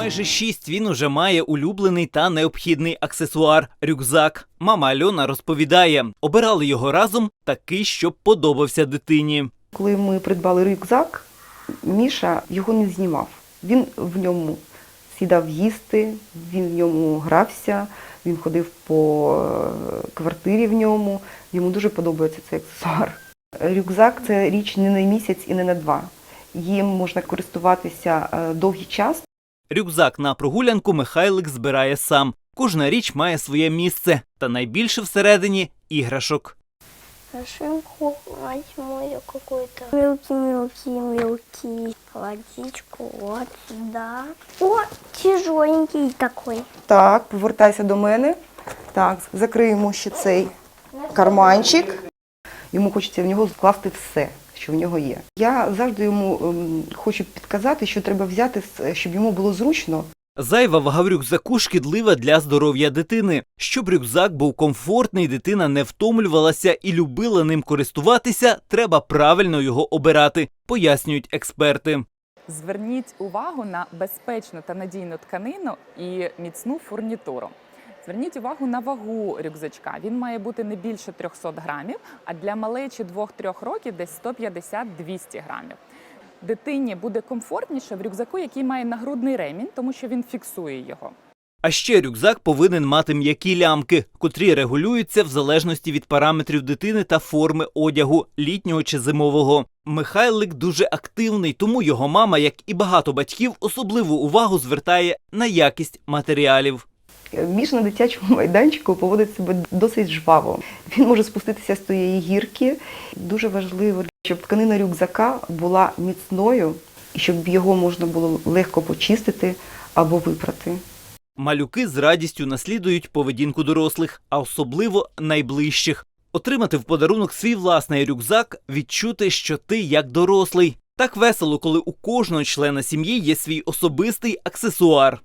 майже шість він уже має улюблений та необхідний аксесуар рюкзак. Мама Альона розповідає, обирали його разом такий, щоб подобався дитині. Коли ми придбали рюкзак, Міша його не знімав. Він в ньому сідав їсти, він в ньому грався, він ходив по е, квартирі в ньому. Йому дуже подобається цей аксесуар. Рюкзак це річ не на місяць і не на два. Їм можна користуватися е, довгий час. Рюкзак на прогулянку Михайлик збирає сам. Кожна річ має своє місце, та найбільше всередині іграшок. Машинку возьму я мелкий, мелкий. Водичку вот сюда. О, тяжеленький такой. Так, повертайся до мене. Так, закриємо ще цей карманчик. Йому хочеться в нього скласти все, що в нього є. Я завжди йому ем, хочу підказати, що треба взяти, щоб йому було зручно. Зайва вага в рюкзаку шкідлива для здоров'я дитини. Щоб рюкзак був комфортний, дитина не втомлювалася і любила ним користуватися, треба правильно його обирати, пояснюють експерти. Зверніть увагу на безпечну та надійну тканину і міцну фурнітуру. Зверніть увагу на вагу рюкзачка. Він має бути не більше 300 грамів, а для малечі 2-3 років десь 150-200 грамів. Дитині буде комфортніше в рюкзаку, який має нагрудний ремінь, тому що він фіксує його. А ще рюкзак повинен мати м'які лямки, котрі регулюються в залежності від параметрів дитини та форми одягу, літнього чи зимового. Михайлик дуже активний, тому його мама, як і багато батьків, особливу увагу звертає на якість матеріалів. Міш на дитячому майданчику поводить себе досить жваво. Він може спуститися з тієї гірки. Дуже важливо, щоб тканина рюкзака була міцною і щоб його можна було легко почистити або випрати. Малюки з радістю наслідують поведінку дорослих, а особливо найближчих. Отримати в подарунок свій власний рюкзак, відчути, що ти як дорослий. Так весело, коли у кожного члена сім'ї є свій особистий аксесуар.